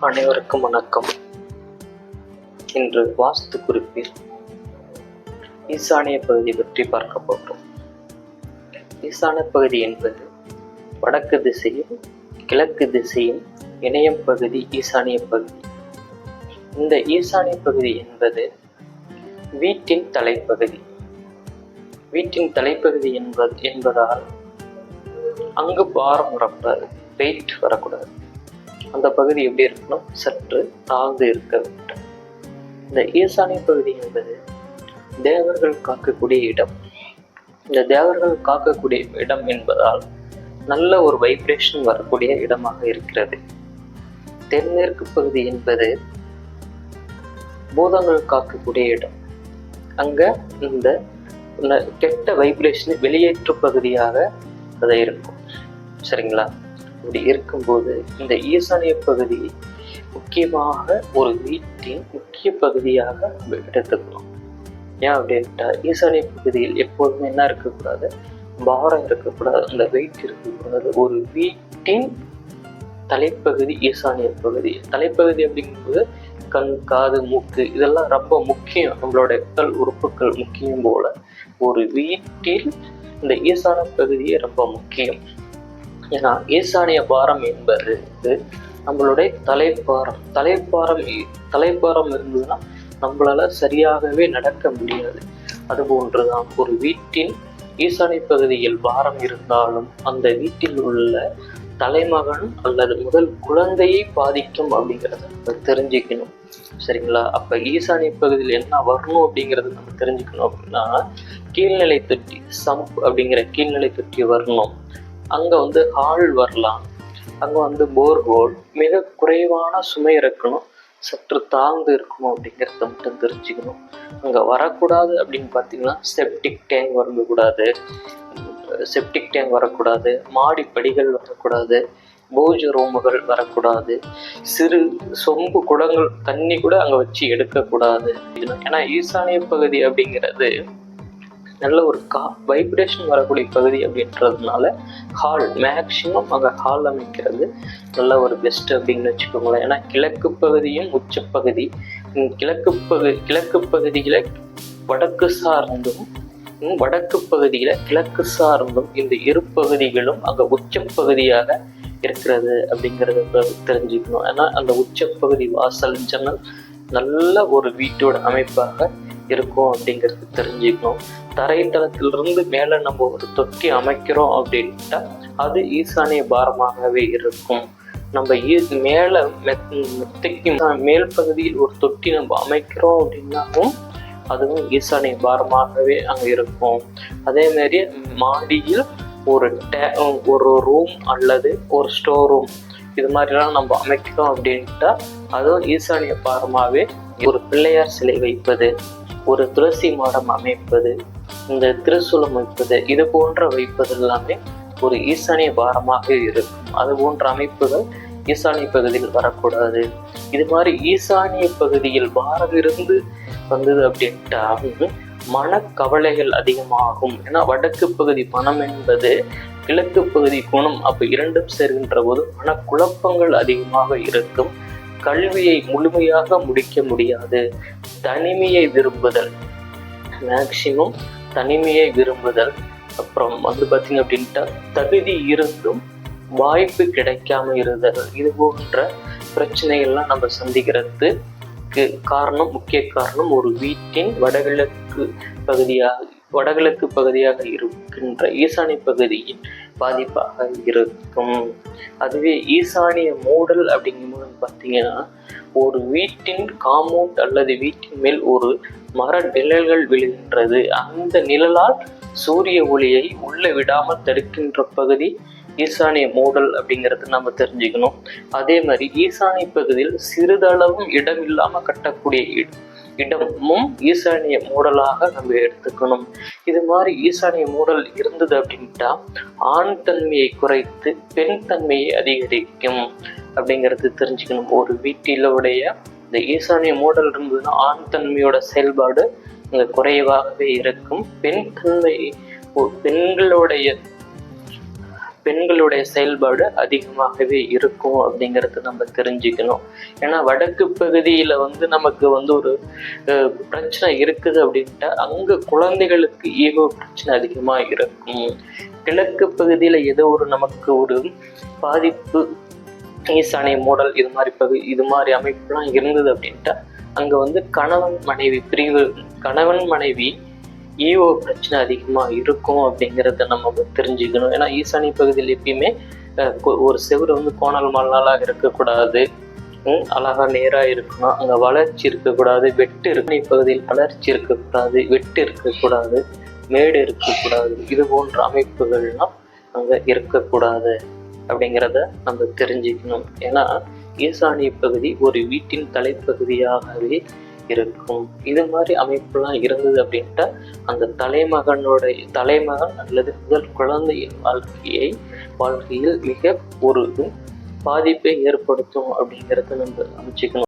அனைவருக்கும் வணக்கம். இன்று வாஸ்து குறிப்பில் ஈசானிய பகுதி பற்றி பார்க்க போகிறோம். ஈசான பகுதி என்பது வடக்கு திசையும் கிழக்கு திசையும் இணையம் பகுதி ஈசானிய பகுதி. இந்த ஈசானிய பகுதி என்பது வீட்டின் தலைப்பகுதி. வீட்டின் தலைப்பகுதி என்பது என்பதால் அங்கு பாரம் வரக்கூடாது வெயிட் வரக்கூடாது. அந்த பகுதி எப்படி இருக்கணும்? சற்று தாழ்ந்து இருக்க வேண்டும். இந்த ஈசானிய பகுதி என்பது தேவர்கள் காக்கக்கூடிய இடம். இந்த தேவர்கள் காக்கக்கூடிய இடம் என்பதால் நல்ல ஒரு வைப்ரேஷன் வரக்கூடிய இடமாக இருக்கிறது. தென்மேற்கு பகுதி என்பது பூதங்கள் காக்கக்கூடிய இடம். அங்க இந்த கெட்ட வைப்ரேஷன் வெளியேற்று பகுதியாக அது இருக்கும். சரிங்களா? இப்படி இருக்கும்போது இந்த ஈசானிய பகுதி முக்கியமாக ஒரு வீட்டின் முக்கிய பகுதியாக நம்ம எடுத்துக்கணும் ஏன் அப்படின்ட்டா ஈசானிய பகுதியில் எப்போதுமே என்ன இருக்கக்கூடாது? பாரம் இருக்கக்கூடாது. அந்த வெயிட் இருக்கக்கூடாது. ஒரு வீட்டின் தலைப்பகுதி ஈசானிய பகுதி. தலைப்பகுதி அப்படிங்கும்போது கண் காது மூக்கு இதெல்லாம் ரொம்ப முக்கியம். நம்மளோட உடல் உறுப்புகள் முக்கியம் போல. ஒரு வீட்டில் இந்த ஈசான பகுதியே ரொம்ப முக்கியம். ஏன்னா ஈசானிய பாரம் என்பது நம்மளுடைய தலைப்பாரம். தலைப்பாரம் தலைப்பாரம் இருந்ததுன்னா நம்மளால சரியாகவே நடக்க முடியாது. அதுபோன்றுதான் ஒரு வீட்டின் ஈசானிய பகுதியில் பாரம் இருந்தாலும் அந்த வீட்டில் உள்ள தலைமகன் அல்லது முதல் குழந்தையை பாதிக்கும் அப்படிங்கிறத நம்ம தெரிஞ்சுக்கணும். சரிங்களா? அப்போ ஈசானிய பகுதியில் என்ன வரணும் அப்படிங்கிறது நம்ம தெரிஞ்சுக்கணும் அப்படின்னா கீழ்நிலை தொட்டி சம்ப் அப்படிங்கிற கீழ்நிலை தொட்டி வரணும். அங்கே வந்து ஹால் வரலாம். அங்கே வந்து போர்ஹோல் மிக குறைவான சுமை இருக்கணும் சற்று தாழ்ந்து இருக்கணும் அப்படிங்கிறத மட்டும் தெரிஞ்சுக்கணும். அங்கே வரக்கூடாது அப்படின்னு பார்த்தீங்கன்னா செப்டிக் டேங்க் வரக்கூடாது. செப்டிக் டேங்க் வரக்கூடாது. மாடி படிகள் வரக்கூடாது. பூஜ ரூமுகள் வரக்கூடாது. சிறு சொம்பு குடங்கள் தண்ணி கூட அங்கே வச்சு எடுக்கக்கூடாது. ஏன்னா ஈசானிய பகுதி அப்படிங்கிறது நல்ல ஒரு கா வைப்ரேஷன் வரக்கூடிய பகுதி அப்படின்றதுனால ஹால் மேக்சிமம் அங்கே ஹால் அமைக்கிறது நல்ல ஒரு பெஸ்ட் அப்படின்னு வச்சுக்கோங்களேன். ஏன்னா கிழக்கு பகுதியும் உச்சப்பகுதி கிழக்கு பகுதி கிழக்கு பகுதியில் வடக்கு சார்ந்தும் வடக்கு பகுதியில் கிழக்கு சார்ந்தும் இந்த இரு பகுதிகளும் அங்கே உச்சப்பகுதியாக இருக்கிறது அப்படிங்கிறத தெரிஞ்சுக்கணும். ஏன்னா அந்த உச்சப்பகுதி வாசல் ஜன்னல் நல்ல ஒரு வீட்டோட அமைப்பாக இருக்கும் அப்படிங்கிறது தெரிஞ்சுக்கணும். தரைத்தளத்திலிருந்து மேலே நம்ம ஒரு தொட்டி அமைக்கிறோம் அப்படின்ட்டா அது ஈசானிய பாரமாகவே இருக்கும். நம்ம ஈ- மேலே மெத் மெத்தைக்கு மேல் பகுதியில் ஒரு தொட்டி நம்ம அமைக்கிறோம் அப்படின்னாவும் அதுவும் ஈசானிய பாரமாகவே அங்கே இருக்கும். அதே மாதிரி மாடியில் ஒரு டே ஒரு ரூம் அல்லது ஒரு ஸ்டோர் ரூம் இது மாதிரிலாம் நம்ம அமைக்கிறோம் அப்படின்ட்டா அதுவும் ஈசானிய பாரமாகவே ஒரு பிள்ளையார் சிலை வைப்பது. ஒரு துளசி மாடம் அமைப்பது இந்த திருசூலம் வைப்பது இது போன்ற வைப்பது எல்லாமே ஒரு ஈசானிய பாரமாக இருக்கும். அது போன்ற அமைப்புகள் ஈசானிய பகுதியில் வரக்கூடாது. இது மாதிரி ஈசானிய பகுதியில் பாரம் இருந்து வந்தது அப்படின்ட்டா மனக்கவலைகள் அதிகமாகும். ஏன்னா வடக்கு பகுதி பணம் என்பது கிழக்கு பகுதி குணம் அப்போ இரண்டும் சேர்கின்ற போது மனக்குழப்பங்கள் அதிகமாக இருக்கும். கல்வியை முழுமையாக முடிக்க முடியாது. தனிமையை விரும்புதல். மேக்சிமம் தனிமையை விரும்புதல். அப்புறம் வந்து பார்த்தீங்க அப்படின்ட்டா தகுதி இருந்தும் வாய்ப்பு கிடைக்காம இருந்தது இது போன்ற பிரச்சனைகள்லாம் நம்ம சந்திக்கிறதுக்கு காரணம் முக்கிய காரணம் ஒரு வீட்டின் வடகிழக்கு பகுதியாக வடகிழக்கு பகுதியாக இருக்கின்ற ஈசானிய பகுதியின் பாதிப்பாக இருக்கும். அதுவே ஈசானிய மூடல் அப்படிங்கும்போது பார்த்தீங்கன்னா ஒரு வீட்டின் காம்பவுண்ட் அல்லது வீட்டின் மேல் ஒரு மர நிழல்கள் விழுகின்றது. அந்த நிழலால் சூரிய ஒளியை உள்ளே விடாமல் தடுக்கின்ற பகுதி ஈசானிய மூடல் அப்படிங்கிறது நம்ம தெரிஞ்சுக்கணும். அதே மாதிரி ஈசானிய பகுதியில் சிறிதளவும் இடம் இல்லாம கட்டக்கூடிய இடமும் ஈசானிய மூடலாக நம்ம எடுத்துக்கணும். இது மாதிரி ஈசானிய மூடல் இருந்தது அப்படின்ட்டா ஆண் தன்மையை குறைத்து பெண் தன்மையை அதிகரிக்கும் அப்படிங்கிறது தெரிஞ்சுக்கணும். ஒரு வீட்டிலுடைய இந்த ஈசானிய மூடல் இருந்ததுன்னா ஆண் தன்மையோட செயல்பாடு இங்க குறைவாகவே இருக்கும். பெண் தன்மை பெண்களுடைய பெண்களுடைய செயல்பாடு அதிகமாகவே இருக்கும் அப்படிங்கிறத நம்ம தெரிஞ்சுக்கணும். ஏன்னா வடக்கு பகுதியில் வந்து நமக்கு வந்து ஒரு பிரச்சனை இருக்குது அப்படின்ட்டா அங்கே குழந்தைகளுக்கு ஈகோ பிரச்சனை அதிகமாக இருக்கும். கிழக்கு பகுதியில் ஏதோ ஒரு நமக்கு ஒரு பாதிப்பு ஈசானிய மூடல் இது மாதிரி பகு இது மாதிரி அமைப்புலாம் இருந்தது அப்படின்ட்டா அங்கே வந்து கணவன் மனைவி பிரிவு கணவன் மனைவி ஈவோ பிரச்சனை அதிகமாக இருக்கும் அப்படிங்கிறத நம்ம தெரிஞ்சுக்கணும். ஏன்னா ஈசானிய பகுதியில் எப்பயுமே ஒரு செவுரு வந்து கோணல் மல்லாலாக இருக்கக்கூடாது. அழகாக நேராக இருக்கணும். அங்கே வளர்ச்சி இருக்கக்கூடாது. வெட்டு இருக்கு பகுதியில் வளர்ச்சி இருக்கக்கூடாது. வெட்டு இருக்கக்கூடாது. மேடு இருக்கக்கூடாது. இது போன்ற அமைப்புகள்லாம் அங்கே இருக்கக்கூடாது அப்படிங்கிறத நம்ம தெரிஞ்சுக்கணும். ஏன்னா ஈசானிய பகுதி ஒரு வீட்டின் தலைப்பகுதியாகவே இருக்கும். இது மாதிரி அமைப்புலாம் இருந்தது அப்படின்ட்டா அந்த தலைமகனுடைய தலைமகன் அல்லது முதல் குழந்தையின் வாழ்க்கையை வாழ்க்கையில் மிக ஒரு பாதிப்பை ஏற்படுத்தும் அப்படிங்கிறத நம்ம அமைச்சிக்கணும்